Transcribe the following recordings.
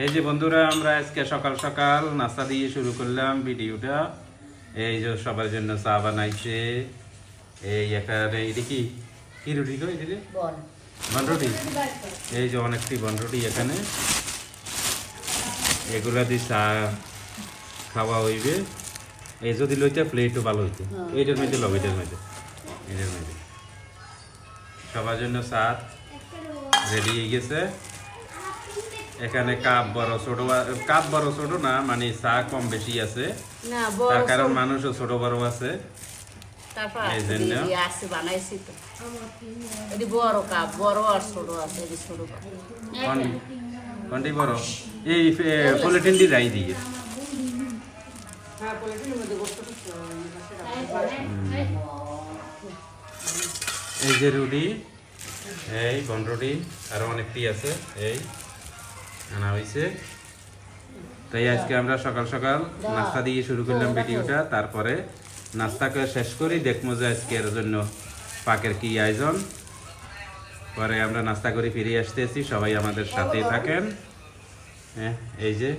এই যে বন্ধুরা আমরা আজকে সকাল সকাল নাস্তা দিয়ে শুরু করলাম ভিডিওটা। এই যে সবার জন্য চা বানাইছে। এই এখানে এটা কি? কি রুটি গো এটা বল বনরুটি এই যে অনেকটি বনরুটি এখানে। এগুলা দিয়ে চা খাওয়া হইবে। এই যদি লইতে প্লেটও ভালো হইতে। হ্যাঁ। এইটার মধ্যে লব এটার মধ্যে। এটার মধ্যে। সবার জন্য চা রেডি হয়ে গেছে। এখানে কাপ বড় ছোট কাপ বড় ছোট না মানে চা কম বেশি আছে। তার কারণ মানুষও ছোট বড় আছে। এই জন্য? বানাইছি তো। বড় কাপ বড় আর ছোট আছে ছোট কোনটি? বড়? এই পলিথিন দিয়ে দিয়ে। এই যে রুটি এই বন রুটি আরও অনেকটি আছে এই। আনা হয়েছে তাই আজকে আমরা সকাল সকাল নাস্তা দিয়ে শুরু করলাম ভিডিওটা তারপরে নাস্তাকে শেষ করি দেখব যে আজকের জন্য পাকের কি আয়োজন। পরে আমরা নাস্তা করে ফিরে আসতেছি সবাই আমাদের সাথে থাকেন। হ্যাঁ এই যে।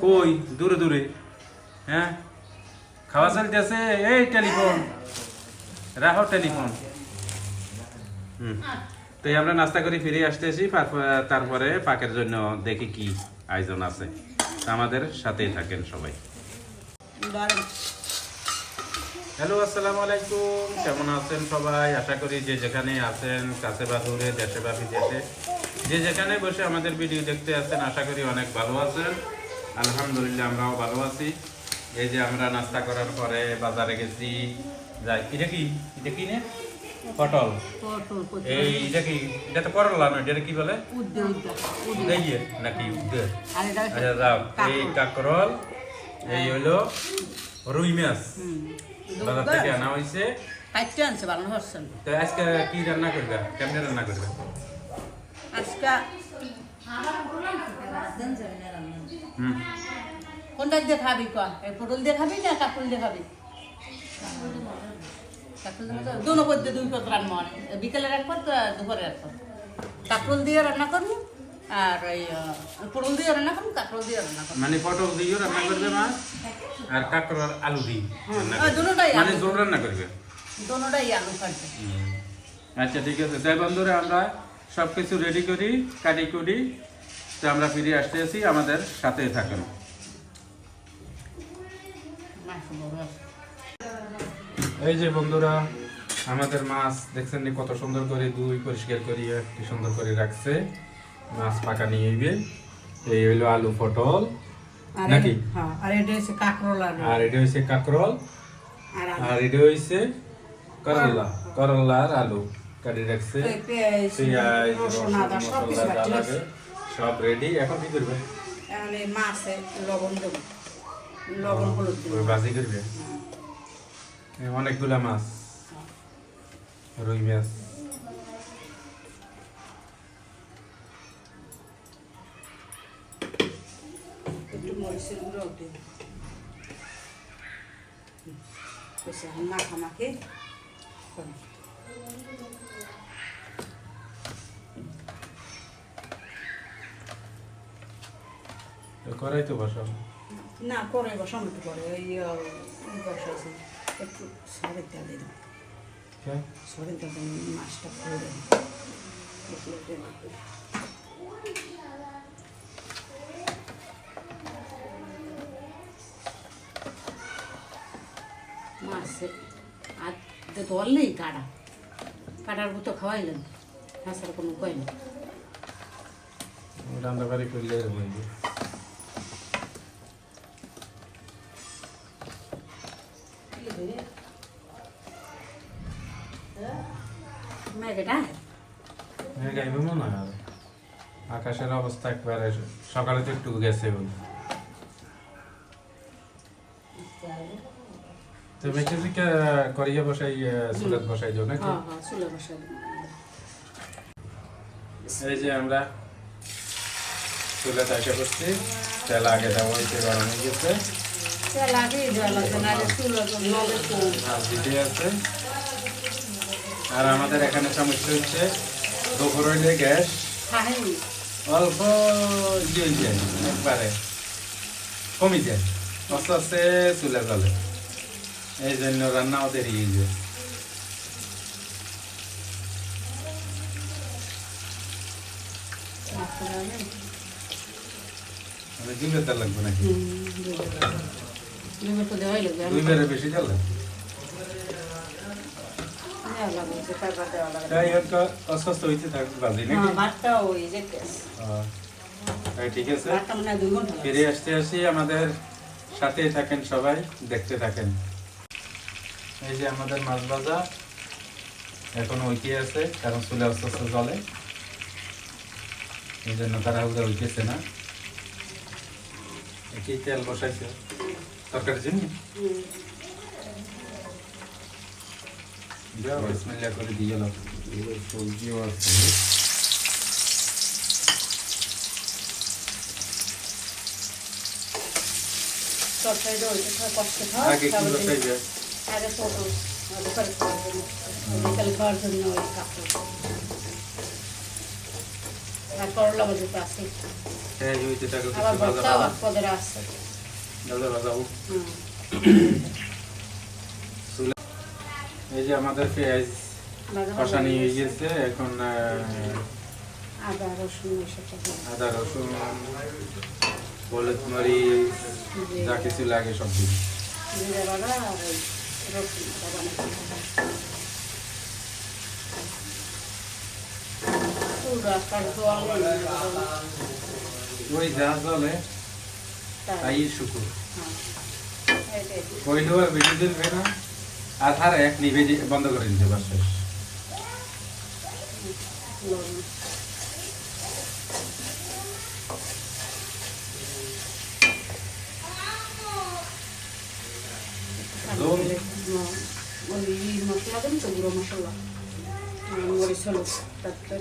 কই? দূরে দূরে। হ্যাঁ? খাওয়া চলতেছে? এই টেলিফোন। রাখো টেলিফোন। হুম। তো আমরা নাস্তা করে ফিরে আসতেছি তারপরে পাকের জন্য দেখি কি আয়োজন আছে। আমাদের সাথেই থাকেন সবাই। হ্যালো আসসালামু আলাইকুম। কেমন আছেন সবাই? আশা করি যে যেখানে আছেন কাছে বা দূরে দেশে বা বিদেশে যে যেখানে বসে আমাদের ভিডিও দেখতে আছেন আশা করি অনেক ভালো আছেন। আলহামদুলিল্লাহ আমরাও ভালো আছি। এই যে আমরা নাস্তা করার পরে বাজারে গেছি যাই এটা কি? এটা কি নে? পটল? এই এটা কি এটা তো করলা না এটা কি বলে? উদ্দে নাকি উদ্দে? আচ্ছা যাও এই কাকরল। এই হলো রুই মাছ। বাজার থেকে আনা হয়েছে। কাটতে আনছে বানানো হচ্ছে তো আজকে কি রান্না করবে? কেমনে রান্না করবে? আজকে কোনটা দিয়ে খাবি পটল দিয়ে খাবি না কাকুল দিয়ে খাবি? দুনো পদ্যে দুই পদ রান্না বিকেলে রাখব তো দুপুরে রাখব কাকুল দিয়ে রান্না করব আর পটল দিয়ে রান্না করব কাকুল দিয়ে রান্না করব। মানে পটল রান্না করবে আর কাঁকড়ার আলু দিয়ে রান্না করবে। দুটোটাই মানে জোর রান্না করবে। দোনোটাই আলু কাটবে আচ্ছা ঠিক আছে। তাই বন্ধুরা আমরা সব কিছু রেডি করি কাটি কুটি তো আমরা ফিরে আসতে আছি আমাদের সাথে থাকেন। এই যে বন্ধুরা আমাদের মাছ দেখছেন কত সুন্দর করে দুই পরিষ্কার করিয়ে কি সুন্দর করে রাখছে। মাছ পাকা নিয়ে আইবে। এই হইল আলু পটল। নাকি? হ্যাঁ, আর এটা হচ্ছে কাঁকরোল আর এটা হইছে কাকরল। আর এটা হইছে করলা করলার আলু। কাটি রাখছে। পেঁয়াজ, রসুন, মশলা যা লাগে সব রেডি এখন কি করবে? এখন মাছে লবণ দেবো। লবণ হলুদ দেবো। ভাজি করবে? এই অনেকগুলা মাছ। রুই মাছ। এখন মাখামাখি করব। করাই তো বসো না পরে বসানো ওই আহ, ওই বসাইছি। একটু সরের তেল দিয়ে হ্যাঁ সরের তেল দিয়ে মাছটা করে দেবো। মাছে আর ধরলেই কাটা কাটার মতো খাওয়াইলেন হাসার কোনো উপায় নেই। রান্না বাড়ি করলে আকাশের অবস্থা একবারে সকালে তো একটু গেছে তো থেকে করিয়ে বসাই সুরাত বসাই যাও নাকি? হ্যাঁ হ্যাঁ এই যে আমরা চুলে চাষা করছি তেল আগে দেওয়া হয়েছে গরম হয়ে গেছে। তেল আগে দেওয়া লাগবে না চুলে নলে কম আর আছে। আর আমাদের এখানে সমস্যা হচ্ছে দুপুর হইলে গ্যাস। ও অল্প ইয়ে যায় একবারে। কমে যায় আস্তে আস্তে চলে চলে এই জন্য রান্নাও দেরি হয়ে যায়। দুই বেতার লাগবে নাকি? দুই বেড়ে বেশি চলে লাগবে যে তারপর দেওয়া লাগবে তাই হয়তো অসুস্থ নাকি? হ্যাঁ ভাতটা ওই যে ঠিক আছে। ফিরে আসতে আসি আমাদের সাথে থাকেন সবাই দেখতে থাকেন। এই যে আমাদের মাছ ভাজা এখন ওইটি আছে কারণ চুলে আস্তে আস্তে জলে এই জন্য তারা উদা উঠেছে না। কি তেল বসাইছে। তরকারি জন্য? হুম। বিসমিল্লাহ করে দিয়ে গেল সবজিও আছে আগে খাওয়ার জন্য ওই কাপড় করলা হ্যাঁ আবার হুম। এই যে আমাদের পেঁয়াজ কষানি হয়ে হয়ে গেছে। এখন আদা রসুন আদা রসুন হলুদ মরিচ যা কিছু লাগে সব আর ওই যা জলে তাই। শুকুর হ্যাঁ। কইলেও বেশি দিন না? আর এক নিভে বন্ধ করে দিতে পারছে। মশলা দেন তো, গুঁড়ো মশলা। মরিচ হলুদ তারপরে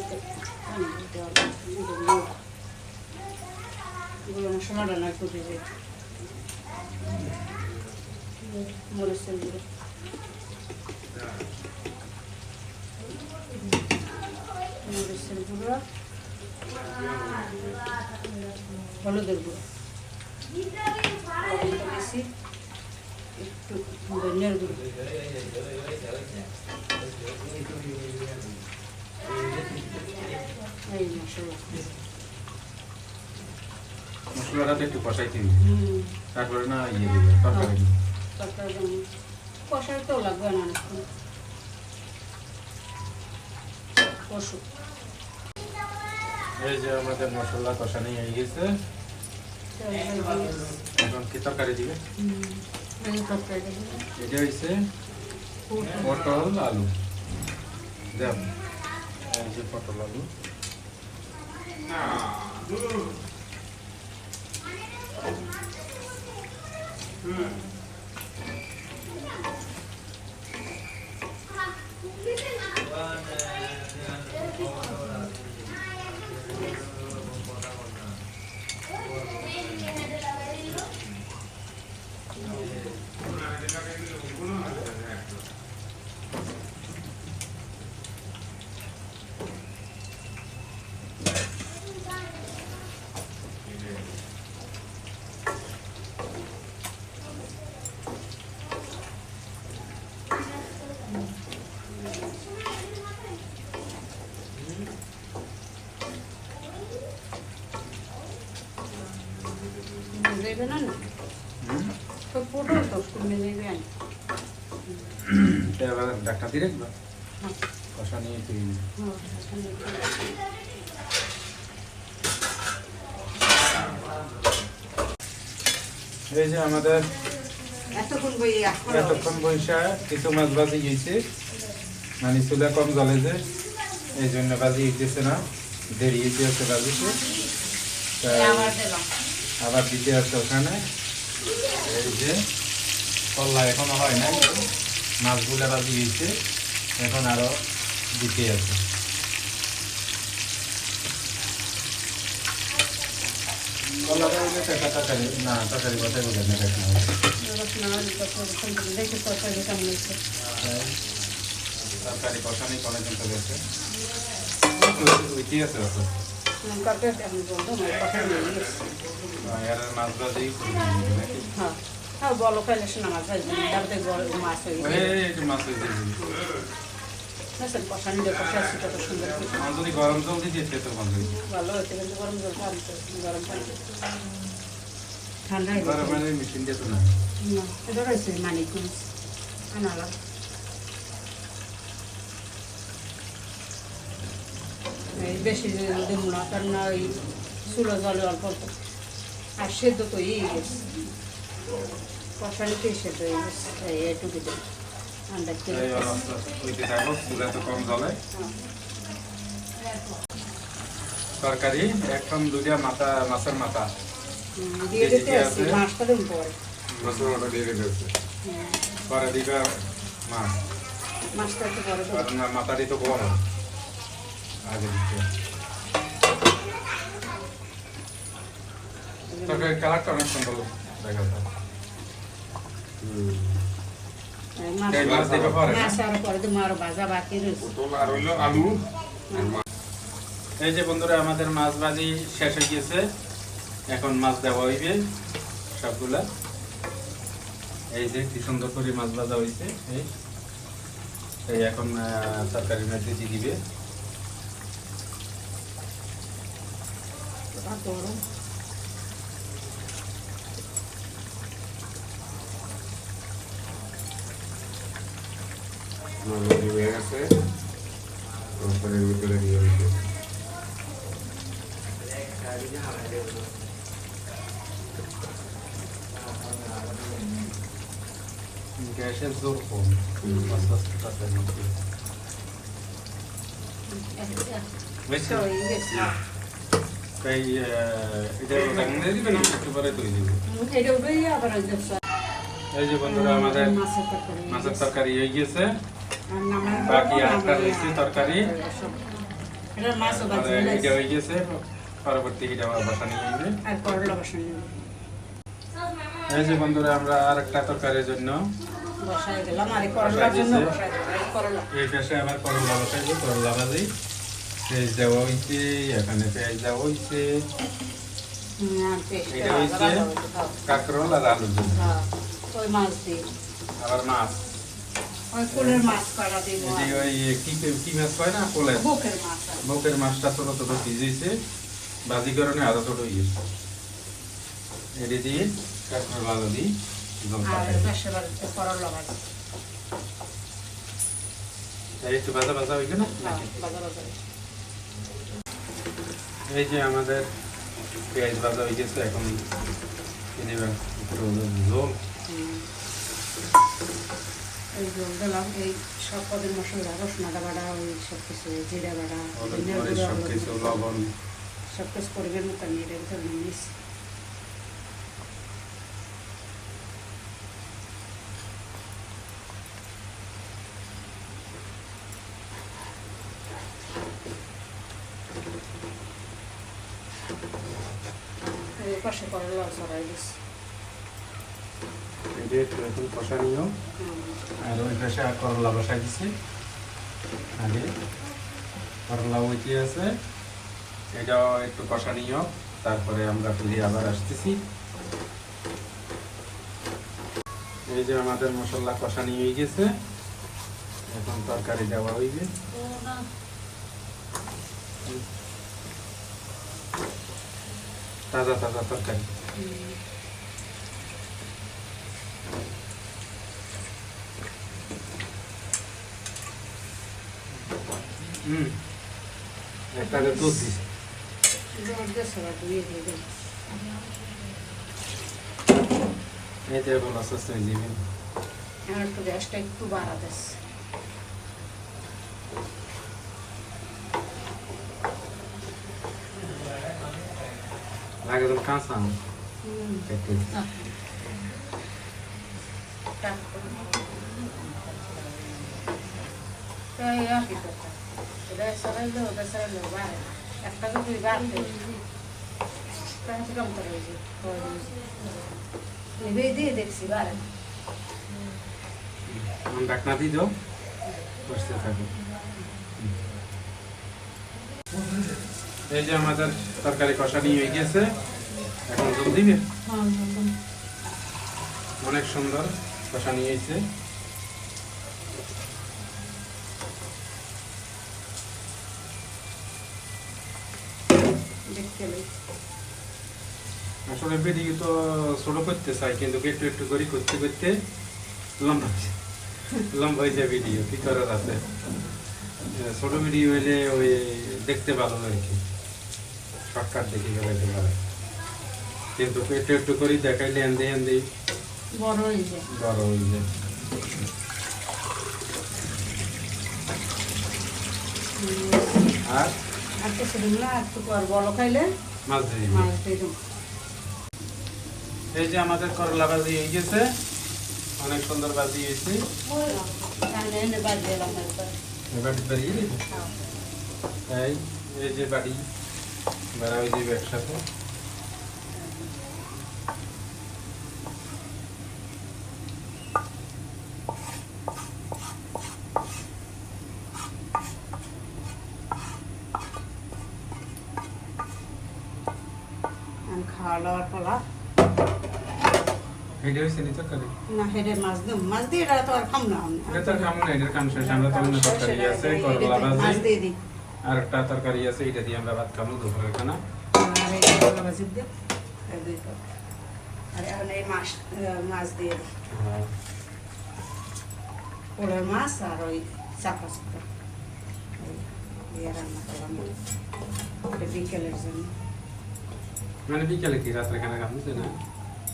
গুঁড়ো। মশলাটা না একটু দিয়ে মরিচের গুঁড়ো। গুঁড়ো হলুদের গুঁড়ো। একটু ধনিয়ার গুঁড়ো। এই মশলা মশলাটা একটু কষাই হুম। তারপরে না ইয়ে দিবে তরকারি। তরকারি কষাই তো লাগবে না কষু এই যে আমাদের মশলা কষানি হয়ে গেছে। কি তরকারি দিবে? এটা হয়েছে পটল আলু। যে পটল আলু। দেবে না না হ্যাঁ। তুই এই যে আমাদের এতক্ষণ বৈশা কিছু মাছ ভাজি গেছে মানে চুলা কম জলে যে এই জন্য বাজি হইতেছে না। দেরি আছে বাজিতে আবার দিতে আছে ওখানে। এই যে কল্লা এখনও হয় নাই। মাছগুলা বাজি গেছে এখন আরও দিতে আছে। কল্লাটা না, তরকারি কথাই বলে না তরকারি কষানি কনে কিন্তু গেছে। ওইটি আছে হ্যাঁ হ্যাঁ বলো খাইলে শোনা মাছ তারপরে মাছ হয়ে গরম জল ভালো হচ্ছে কিন্তু গরম জল গরম পানি ঠান্ডা গরম মানে মেশিন দিয়ে তো না এটা রয়েছে মানিকগঞ্জ আনালাম বেশি দেবো না কারণ ওই চুলো জলে অল্প অল্প। আর সেদ্ধ তো গেছে। কষানিতেই সেদ্ধ হয়ে গেছে এটুকু দেবো। তো কম জলে। তরকারি একদম দুটা মাথা মাছের মাথা। দিয়ে দিতে আছে। মাছটা দেবো পরে। মশলাটা দিয়ে দিতেছে হুম, পরে দিবা মাছ। মাছটা একটু পরে মাথাটি তো বড় আগে দিতে তরকারি কালারটা অনেক সুন্দর দেখা যায়। এই যে বন্ধুরা আমাদের মাছ ভাজি শেষ হয়ে গিয়েছে। এখন মাছ দেওয়া হইবে সবগুলা। এই যে কি সুন্দর করে মাছ ভাজা হয়েছে এই। এখন মধ্যে দিয়ে দিবে। আর গরম আমার রেডি হয়ে গেছে তরকারির ভিতরে দিয়ে দিতে গ্যাসের জোর কম আস্তে আস্তে তরকারি মধ্যে। বুঝছ? তো এই তাই এটা একটু পরে তৈরি যে বন্ধুরা আমাদের মাছের তরকারি হয়ে গিয়েছে পর বাকি নামানো- রয়েছে তরকারি এটা। হয়ে গেছে পরবর্তী এটা বসা নিয়ে যাবে নেই। এই যে বন্ধুরা আমরা আর একটা তরকারির জন্য বসায় গেলাম আর এই করলার জন্য বসায় দিয়েছে। বসায় দিলাম। এই করলা এই পাশে আবার করলা বসাইবো করলা ভাজি পেঁয়াজ দেওয়া হয়েছে এখানে পেঁয়াজ দেওয়া হয়েছে এটা হয়েছে। কাঁকরোল আর আলুর জন্য আবার মাছ বুকের মাছটা ছোট ছোট ভিজেছে ভাজি করণে আরও ছোট হয়ে গেছে এটা দিয়ে কাঁকরোল আলু দিই একটু ভাজা ভাজা হইবে না এই যে আমাদের পেঁয়াজ ভাজা হয়ে গেছে এখন ঝোল? এই জল দিলাম এই সব পদের মশলা রসুন আদা বাটা ওই সব কিছু জিরা বাটা সব কিছু লবণ। সব কিছু পরিমাণ মতো নিয়ে এই পাশে করলা এই যে একটু এখন কষা নিও। আর ওই পাশে আর করলা বসাই দিছি। আগে করলা ওইটি আছে। এটাও একটু কষা নিও। তারপরে আমরা ফিরে আবার আসতেছি। এই যে আমাদের মশলা কষা নিয়ে গেছে। এখন তরকারি দেওয়া হইবে। তাজা তাজা তরকারি। হুম একটা দুধ দিছি ধুয়ে দিয়ে দিলাম এই যে বলা শেষ হয়ে যাবে আর একটু গ্যাসটা একটু বাড়া দিচ্ছি লাগে তো কাঁচা একটু দিয়ে দেখছি বারে ডাকনা দিয়ে দাও বসতে থাকো এই যে আমাদের তরকারি কষানি হয়ে গেছে। এখন জল দিবে অনেক সুন্দর দেখতে লই। আসলে ভিডিও তো ছোট করতে চাই কিন্তু একটু একটু করে করতে করতে লম্বা হয়ে- লম্বা হয়ে যায় ভিডিও কি করার আছে? ছোট ভিডিও হইলে ওই দেখতে ভালো আর কি শর্টকাট দেখে পারে কিন্তু একটু একটু করে দেখাইলে এনদে এনদে বড় হয়ে যায়। বড় হয়ে যায়। আর? আর কিছু দিন না একটু বড় খাইলে। মাছ দিয়ে মাছ দিয়ে এই যে আমাদের করলা ভাজি হয়ে গেছে অনেক সুন্দর ভাজি হয়েছে। বেরিয়ে দিবি হ্যাঁ। এই এই যে বাড়ি বেড়া হয়ে যাবে একসাথে আমি খাওয়া দাওয়ার পলা এটা হয়েছে নি তরকারি? না হেডে মাছ দিম। মাছ দিয়ে এটা তো আর খাম না এটা তো কামন এটার কাম শেষ। আমরা তখন তরকারি আছে করলা মাছ ভাজি। দিয়ে দিই আর একটা তরকারি আছে এটা দিয়ে আমরা ভাত খাব দুপুরের খানা আর এই করলা ভাজি দিয়ে এই দুই আর এখন এই মাছ মাছ দিয়ে দিই। মাছ আর ওই চাপা চাপা দিয়ে রান্না করলাম বিকেলের জন্য। মানে বিকেলে কি? রাত্রে খানা খাব না।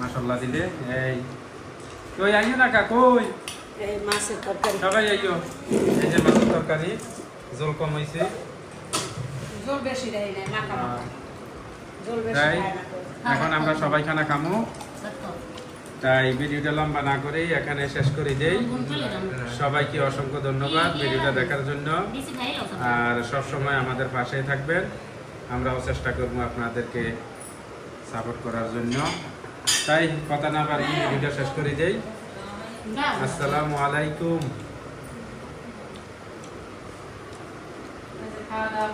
মাসাল্লাহ দিলে। এই। কই আইও না কা কই? এই মাছের তরকারি। সবাই আইও। এই যে মাছের তরকারি জল কম হইছে। জল বেশি দেয় না মাখা মাখা। জল বেশি দেয় না এখন আমরা সবাই খানা খামো। তাই ভিডিওটা লম্বা না করেই এখানে শেষ করে দেই। সবাইকে অসংখ্য ধন্যবাদ ভিডিওটা দেখার জন্য। আর সব সময় আমাদের পাশেই থাকবেন। আমরাও চেষ্টা করব আপনাদেরকে সাপোর্ট করার জন্য। তাই কথা না বাড়িয়ে ভিডিওটা শেষ করে দেই। আসসালামু আলাইকুম। খাওয়া দাওয়া